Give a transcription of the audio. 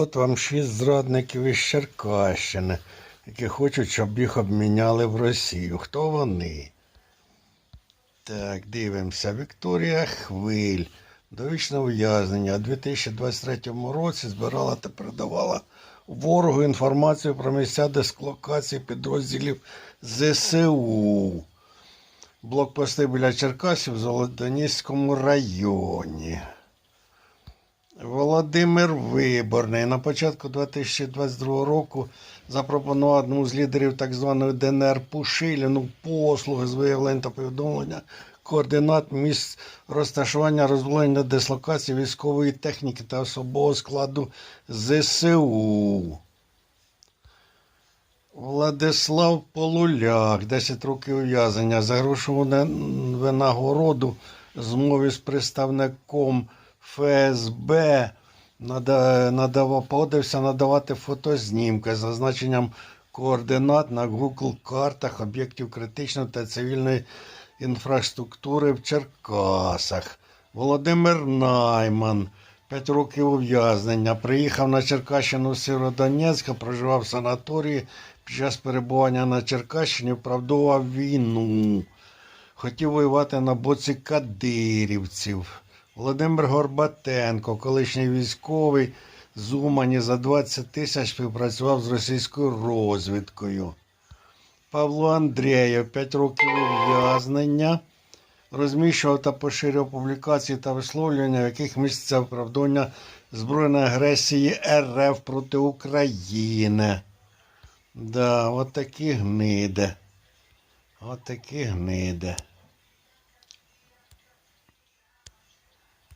От вам шість зрадників із Черкащини, які хочуть, щоб їх обміняли в Росію. Хто вони? Так, дивимося. Вікторія Хвиль. Довічне ув'язнення. У 2023 році збирала та передавала ворогу інформацію про місця дислокації підрозділів ЗСУ. Блокпости біля Черкасів в Золотоніському районі. Володимир Виборний. На початку 2022 року запропонував одному з лідерів так званої ДНР Пушиліну послуги з виявлення та повідомлення координат місць розташування роззброєння дислокації військової техніки та особового складу ЗСУ. Владислав Полуляк, 10 років ув'язнення. За винагороду змові з представником ФСБ нада- надавав, погодився надавати фотознімки з зазначенням координат на Google картах об'єктів критичної та цивільної інфраструктури в Черкасах. Володимир Найман, 5 років ув'язнення. Приїхав на Черкащину з Сєвєродонецька, проживав в санаторії. Під час перебування на Черкащині вправдував війну. Хотів воювати на боці кадирівців. Володимир Горбатенко, колишній військовий з Умані за 20 тисяч співпрацював з російською розвідкою. Павло Андрєєв, 5 років ув'язнення. Розміщував та поширював публікації та висловлювання, в яких міститься виправдання збройної агресії РФ проти України. Да, от такі гниди. От такі гниди.